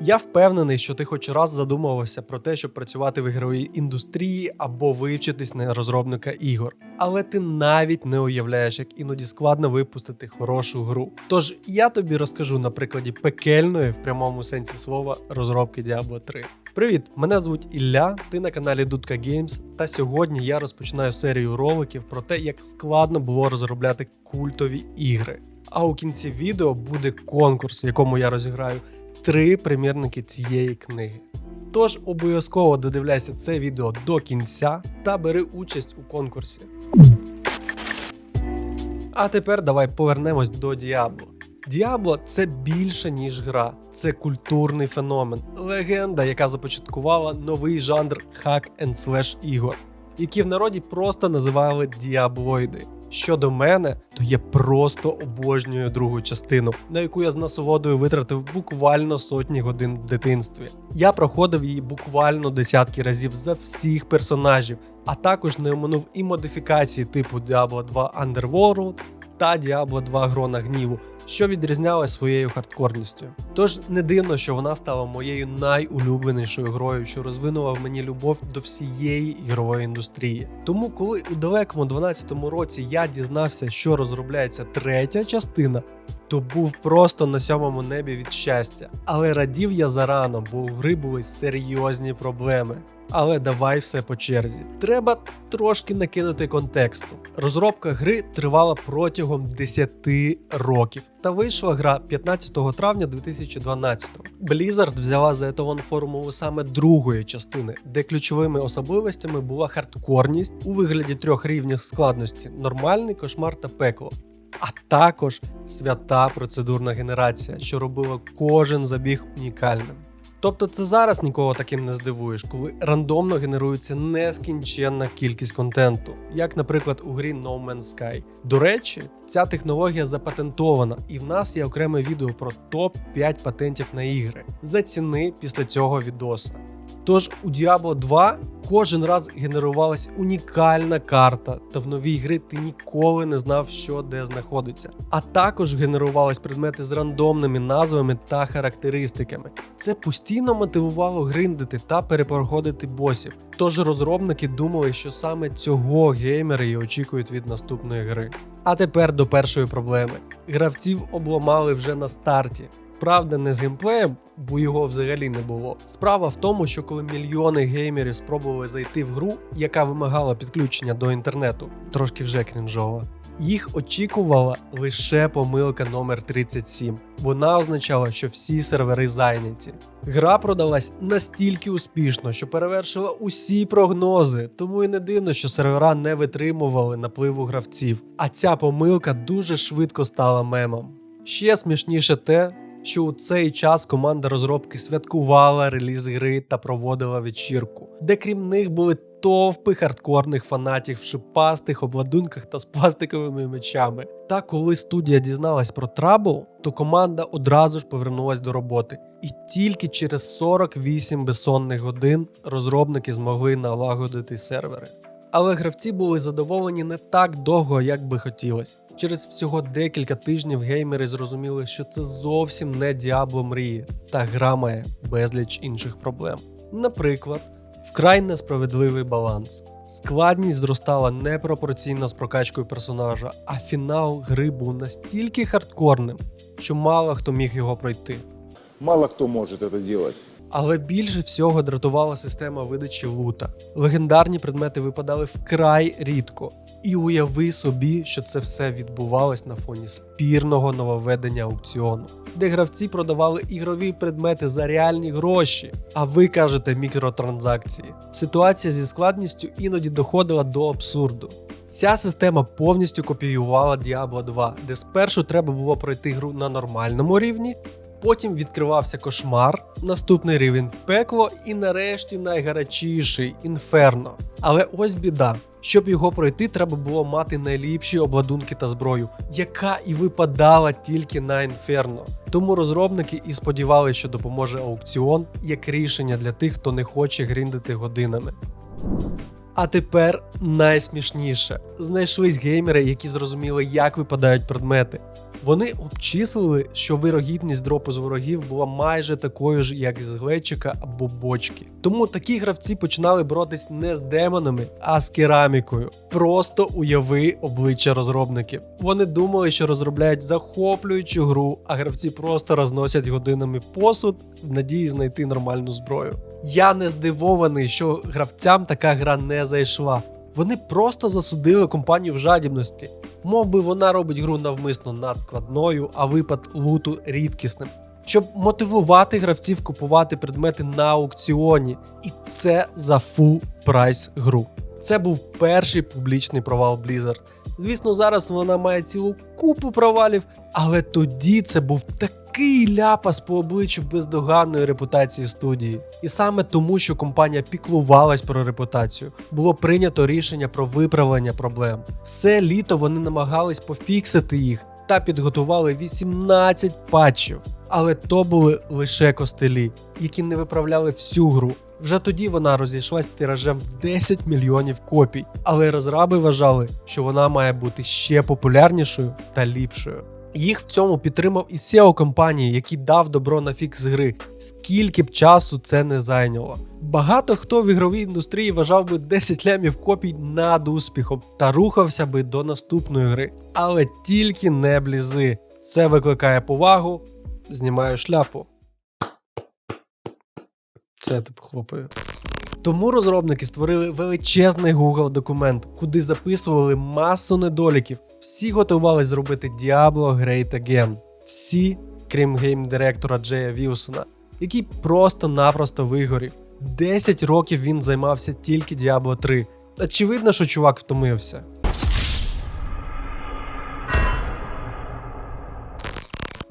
Я впевнений, що ти хоч раз задумувався про те, щоб працювати в ігровій індустрії або вивчитись на розробника ігор. Але ти навіть не уявляєш, як іноді складно випустити хорошу гру. Тож я тобі розкажу на прикладі пекельної в прямому сенсі слова розробки Diablo 3. Привіт, мене звуть Ілля, ти на каналі Дудка Games, та сьогодні я розпочинаю серію роликів про те, як складно було розробляти культові ігри. А у кінці відео буде конкурс, в якому я розіграю три примірники цієї книги. Тож обов'язково додивляйся це відео до кінця та бери участь у конкурсі. А тепер давай повернемось до Діабло. Діабло це більше ніж гра, це культурний феномен, легенда, яка започаткувала новий жанр hack and slash ігор, які в народі просто називали діаблоїди. Щодо мене, то я просто обожнюю другу частину, на яку я з насолодою витратив буквально сотні годин в дитинстві. Я проходив її буквально десятки разів за всіх персонажів, а також не оминув і модифікації типу Diablo 2 Underworld та Diablo 2 Грона Гніву, що відрізнялась своєю хардкорністю. Тож не дивно, що вона стала моєю найулюбленішою грою, що розвинула в мені любов до всієї ігрової індустрії. Тому, коли у далекому 12-му році я дізнався, що розробляється третя частина, то був просто на сьомому небі від щастя. Але радів я зарано, бо у гри були серйозні проблеми. Але давай все по черзі. Треба трошки накинути контексту. Розробка гри тривала протягом 10 років, та вийшла гра 15 травня 2012-го. Blizzard взяла за еталон формулу саме другої частини, де ключовими особливостями була хардкорність у вигляді трьох рівнів складності: нормальний, кошмар та пекло. А також свята процедурна генерація, що робила кожен забіг унікальним. Тобто це зараз нікого таким не здивуєш, коли рандомно генерується нескінченна кількість контенту, як, наприклад, у грі No Man's Sky. До речі, ця технологія запатентована, і в нас є окреме відео про топ 5 патентів на ігри. Заціни після цього відоса. Тож у Diablo 2 кожен раз генерувалась унікальна карта, та в новій гри ти ніколи не знав, що де знаходиться. А також генерувались предмети з рандомними назвами та характеристиками. Це постійно мотивувало гриндити та перепроходити босів. Тож розробники думали, що саме цього геймери і очікують від наступної гри. А тепер до першої проблеми: гравців обламали вже на старті. Правда, не з геймплеєм, бо його взагалі не було. Справа в тому, що коли мільйони геймерів спробували зайти в гру, яка вимагала підключення до інтернету, трошки вже крінжова, їх очікувала лише помилка номер 37. Вона означала, що всі сервери зайняті. Гра продалась настільки успішно, що перевершила усі прогнози, тому і не дивно, що сервера не витримували напливу гравців. А ця помилка дуже швидко стала мемом. Ще смішніше те, що у цей час команда розробки святкувала реліз гри та проводила вечірку, де крім них були товпи хардкорних фанатів в шипастих обладунках та з пластиковими мечами. Та коли студія дізналась про трабл, то команда одразу ж повернулась до роботи. І тільки через 48 безсонних годин розробники змогли налагодити сервери. Але гравці були задоволені не так довго, як би хотілося. Через всього декілька тижнів геймери зрозуміли, що це зовсім не Діабло мрії, та гра має безліч інших проблем. Наприклад, вкрай несправедливий баланс. Складність зростала непропорційно з прокачкою персонажа, а фінал гри був настільки хардкорним, що мало хто міг його пройти. Мало кто может это делать. Але більше всього дратувала система видачі лута. Легендарні предмети випадали вкрай рідко. І уяви собі, що це все відбувалось на фоні спірного нововведення аукціону, де гравці продавали ігрові предмети за реальні гроші. А ви кажете мікротранзакції. Ситуація зі складністю іноді доходила до абсурду. Ця система повністю копіювала Diablo 2, де спершу треба було пройти гру на нормальному рівні, Потім відкривався кошмар, наступний рівень пекло і нарешті найгарячіший інферно. Але ось біда. Щоб його пройти, треба було мати найліпші обладунки та зброю, яка і випадала тільки на інферно. Тому розробники і сподівалися, що допоможе аукціон як рішення для тих, хто не хоче гріндити годинами. А тепер найсмішніше: знайшлись геймери, які зрозуміли, як випадають предмети. Вони обчислили, що вирогідність дропу з ворогів була майже такою ж, як з глечика або бочки. Тому такі гравці починали боротись не з демонами, а з керамікою. Просто уяви обличчя розробників. Вони думали, що розробляють захоплюючу гру, а гравці просто розносять годинами посуд в надії знайти нормальну зброю. Я не здивований, що гравцям така гра не зайшла. Вони просто засудили компанію в жадібності. Мов би вона робить гру навмисно надскладною, а випад луту рідкісним, щоб мотивувати гравців купувати предмети на аукціоні. І це за фул прайс гру. Це був перший публічний провал Blizzard. Звісно, зараз вона має цілу купу провалів, але тоді це був такий ляпас по обличчю бездоганної репутації студії. І саме тому, що компанія піклувалась про репутацію, було прийнято рішення про виправлення проблем. Все літо вони намагались пофіксити їх та підготували 18 патчів. Але то були лише костелі, які не виправляли всю гру. Вже тоді вона розійшлась тиражем в 10 мільйонів копій, але розраби вважали, що вона має бути ще популярнішою та ліпшою. Їх в цьому підтримав і SEO компанії, який дав добро на фікс гри, скільки б часу це не зайняло. Багато хто в ігровій індустрії вважав би 10 лямів копій над успіхом та рухався би до наступної гри. Але тільки не блізи. Це викликає повагу. Знімаю шляпу. Це я типу. Тому розробники створили величезний Google документ, куди записували масу недоліків. Всі готували зробити Diablo Great Again. Всі, крім гейм-директора Джея Вілсона, який просто-напросто вигорів. 10 років він займався тільки Diablo 3. Очевидно, що чувак втомився.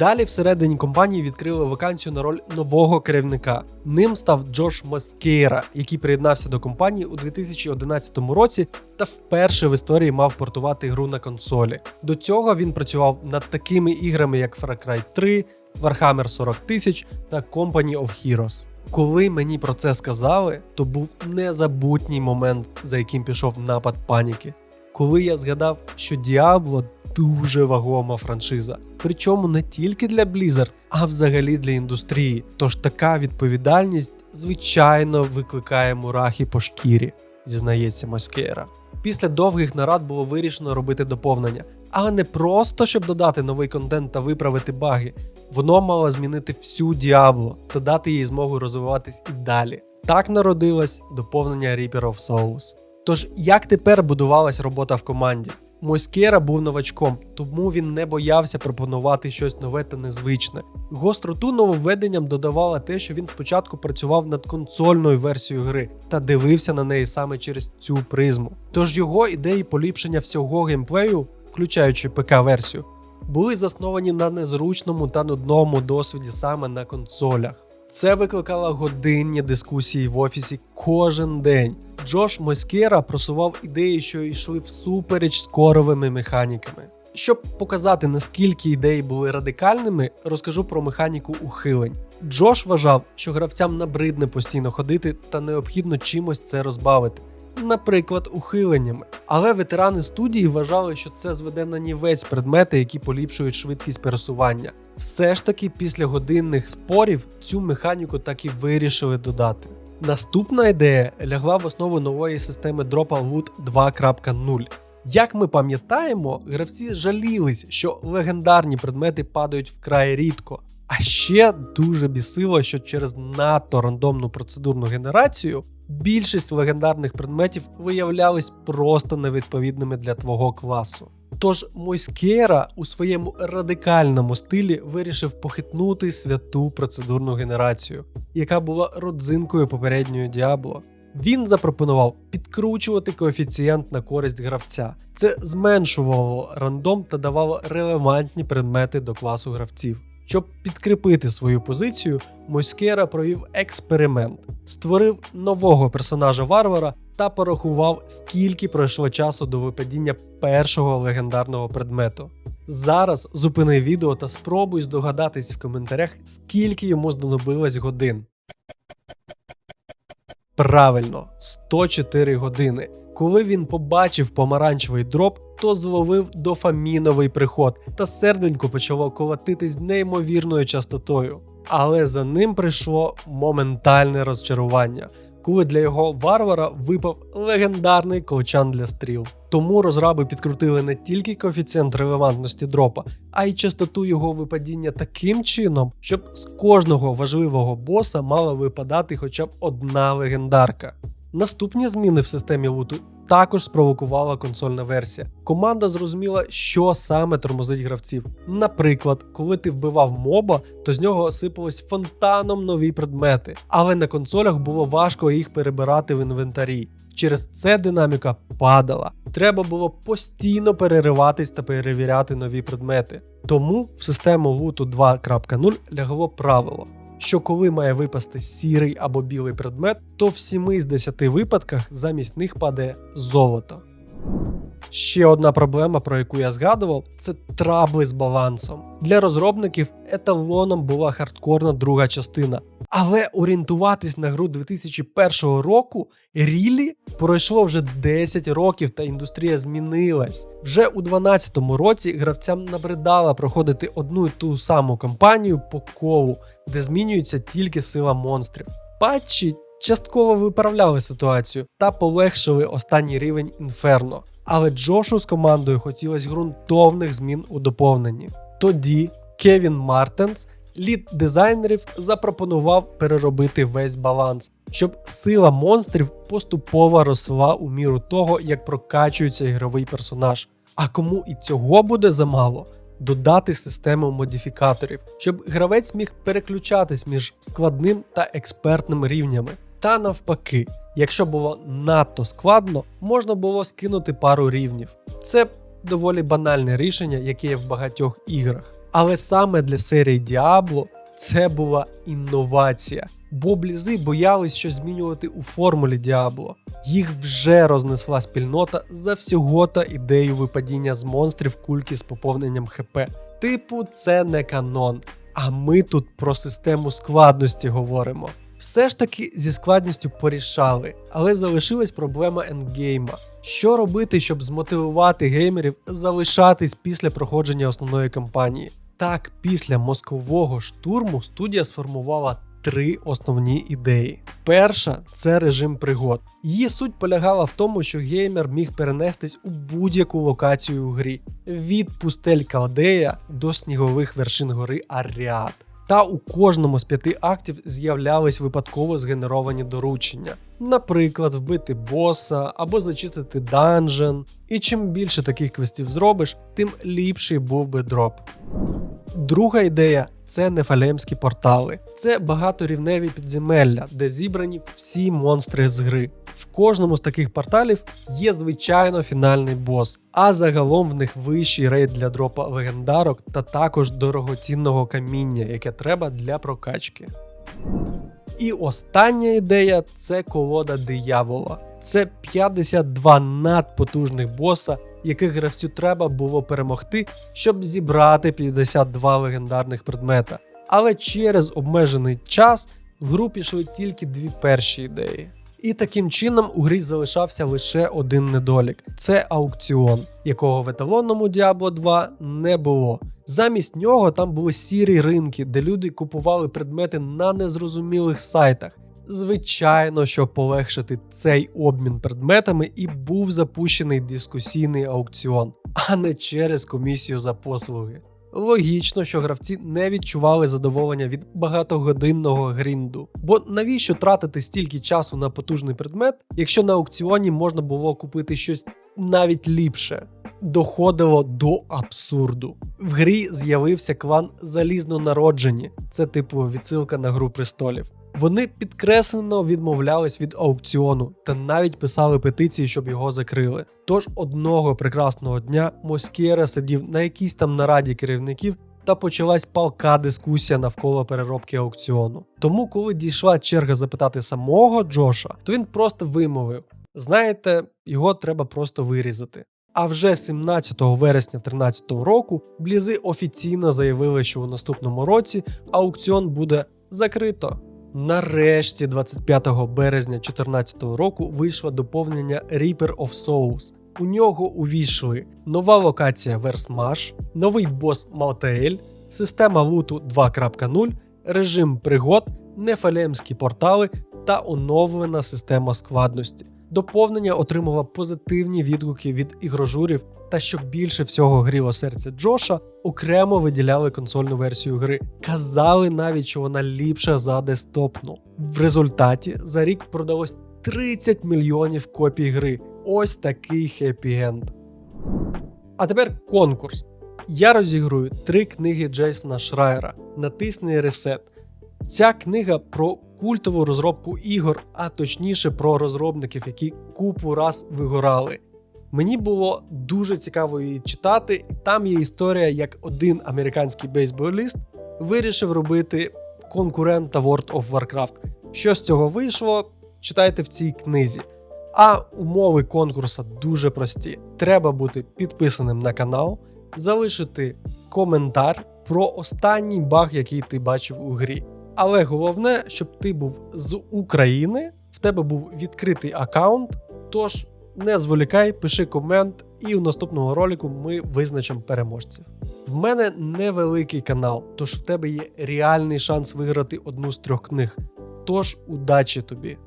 Далі всередині компанії відкрили вакансію на роль нового керівника. Ним став Джош Москейра, який приєднався до компанії у 2011 році та вперше в історії мав портувати гру на консолі. До цього він працював над такими іграми, як Far Cry 3, Warhammer 40 тисяч та Company of Heroes. Коли мені про це сказали, то був незабутній момент, за яким пішов напад паніки. Коли я згадав, що Diablo дуже вагома франшиза, причому не тільки для Blizzard, а взагалі для індустрії. Тож така відповідальність, звичайно, викликає мурахи по шкірі, зізнається Москера. Після довгих нарад було вирішено робити доповнення, але не просто щоб додати новий контент та виправити баги. Воно мало змінити всю Діабло та дати їй змогу розвиватись і далі. Так народилось доповнення Reaper of Souls. Тож, як тепер будувалась робота в команді? Москера був новачком, тому він не боявся пропонувати щось нове та незвичне. Гостроту нововведенням додавало те, що він спочатку працював над консольною версією гри та дивився на неї саме через цю призму. Тож його ідеї поліпшення всього геймплею, включаючи ПК-версію, були засновані на незручному та нудному досвіді саме на консолях. Це викликало годинні дискусії в офісі кожен день. Джош Москера просував ідеї, що йшли всупереч з коровими механіками. Щоб показати, наскільки ідеї були радикальними, розкажу про механіку ухилень. Джош вважав, що гравцям набридне постійно ходити та необхідно чимось це розбавити, наприклад, ухиленнями. Але ветерани студії вважали, що це зведе на нівець предмети, які поліпшують швидкість пересування. Все ж таки, після годинних спорів цю механіку так і вирішили додати. Наступна ідея лягла в основу нової системи Loot 2.0. Як ми пам'ятаємо, гравці жалілись, що легендарні предмети падають вкрай рідко. А ще дуже бісило, що через надто рандомну процедурну генерацію більшість легендарних предметів виявлялись просто невідповідними для твого класу. Тож Мойскера у своєму радикальному стилі вирішив похитнути святу процедурну генерацію, яка була родзинкою попередньої Діабло. Він запропонував підкручувати коефіцієнт на користь гравця. Це зменшувало рандом та давало релевантні предмети до класу гравців. Щоб підкріпити свою позицію, Москера провів експеримент, створив нового персонажа варвара та порахував, скільки пройшло часу до випадіння першого легендарного предмету. Зараз зупини відео та спробуй здогадатись в коментарях, скільки йому знадобилось годин. Правильно, 104 години. Коли він побачив помаранчевий дроп, то зловив дофаміновий приход, та серденько почало колотитись неймовірною частотою. Але за ним прийшло моментальне розчарування, коли для його варвара випав легендарний колчан для стріл. Тому розраби підкрутили не тільки коефіцієнт релевантності дропа, а й частоту його випадіння таким чином, щоб з кожного важливого боса мала випадати хоча б одна легендарка. Наступні зміни в системі луту також спровокувала консольна версія. Команда зрозуміла, що саме тормозить гравців. Наприклад, коли ти вбивав моба, то з нього осипались фонтаном нові предмети, але на консолях було важко їх перебирати в інвентарі. Через це динаміка падала. Треба було постійно перериватись та перевіряти нові предмети. Тому в систему луту 2.0 лягло правило, що коли має випасти сірий або білий предмет, то в 7 з 10 випадках замість них падає золото. Ще одна проблема, про яку я згадував, це трабли з балансом. Для розробників еталоном була хардкорна друга частина. Але орієнтуватись на гру 2001 року рілі пройшло вже 10 років, та індустрія змінилась. Вже у 2012 році гравцям набридало проходити одну і ту саму кампанію по колу, де змінюється тільки сила монстрів. Патчі частково виправляли ситуацію та полегшили останній рівень інферно. Але Джошу з командою хотілося ґрунтовних змін у доповненні. Тоді Кевін Мартенс, лід дизайнерів, запропонував переробити весь баланс, щоб сила монстрів поступово росла у міру того, як прокачується ігровий персонаж. А кому і цього буде замало, додати систему модифікаторів, щоб гравець міг переключатись між складним та експертним рівнями. Та навпаки, якщо було надто складно, можна було скинути пару рівнів. Це доволі банальне рішення, яке є в багатьох іграх. Але саме для серії Diablo це була інновація, бо блізи боялись щось змінювати у формулі Diablo. Їх вже рознесла спільнота за всього та ідею випадіння з монстрів кульки з поповненням ХП. Типу, це не канон. А ми тут про систему складності говоримо. Все ж таки зі складністю порішали, але залишилась проблема ендгейма. Що робити, щоб змотивувати геймерів залишатись після проходження основної кампанії? Так, після мозкового штурму студія сформувала три основні ідеї. Перша це режим пригод. Її суть полягала в тому, що геймер міг перенестись у будь-яку локацію у грі від пустель Калдея до снігових вершин гори Аріат. Та у кожному з п'яти актів з'являлись випадково згенеровані доручення, наприклад, вбити боса або зачистити данжен. І чим більше таких квестів зробиш, тим ліпший був би дроп. Друга ідея це нефалемські портали. Це багаторівневі підземелля, де зібрані всі монстри з гри. В кожному з таких порталів є звичайно фінальний бос, а загалом в них вищий рейд для дропа легендарок та також дорогоцінного каміння, яке треба для прокачки. І остання ідея це колода диявола. Це 52 надпотужних боса, яких гравцю треба було перемогти, щоб зібрати 52 легендарних предмета. Але через обмежений час в гру пішли тільки дві перші ідеї. І таким чином у грі залишався лише один недолік: це аукціон, якого в еталонному Diablo 2 не було. Замість нього там були сірі ринки, де люди купували предмети на незрозумілих сайтах. Звичайно, щоб полегшити цей обмін предметами, і був запущений дискусійний аукціон, а не через комісію за послуги. Логічно, що гравці не відчували задоволення від багатогодинного грінду. Бо навіщо тратити стільки часу на потужний предмет, якщо на аукціоні можна було купити щось навіть ліпше? Доходило до абсурду. В грі з'явився клан Залізно народжені, це типу відсилка на гру престолів. Вони підкреслено відмовлялись від аукціону та навіть писали петиції, щоб його закрили. Тож одного прекрасного дня Москєра сидів на якійсь там нараді керівників та почалась палка дискусія навколо переробки аукціону. Тому, коли дійшла черга запитати самого Джоша, то він просто вимовив: знаєте, його треба просто вирізати. А вже 17 вересня 2013 року блізи офіційно заявили, що у наступному році аукціон буде закрито. Нарешті, 25 березня 2014 року, вийшло доповнення Reaper of Souls. У нього увійшли нова локація Версмаш, новий бос Малтеель, система луту 2.0, режим пригод, нефалемські портали та оновлена система складності. Доповнення отримало позитивні відгуки від ігрожурів, та що більше всього гріло серце Джоша, окремо виділяли консольну версію гри. Казали навіть, що вона ліпша за десктопну. В результаті за рік продалось 30 мільйонів копій гри. Ось такий хеппі-енд. А тепер конкурс. Я розігрую три книги Джейсона Шрайера. Натисни ресет. Ця книга про культову розробку ігор, а точніше про розробників, які купу раз вигорали. Мені було дуже цікаво її читати, і там є історія, як один американський бейсболіст вирішив робити конкурента World of Warcraft. Що з цього вийшло, читайте в цій книзі. А умови конкурсу дуже прості. Треба бути підписаним на канал, залишити коментар про останній баг, який ти бачив у грі. Але головне, щоб ти був з України, в тебе був відкритий аккаунт. Тож не зволікай, пиши комент, і у наступному ролику ми визначимо переможців. В мене невеликий канал, тож в тебе є реальний шанс виграти одну з трьох книг. Тож удачі тобі!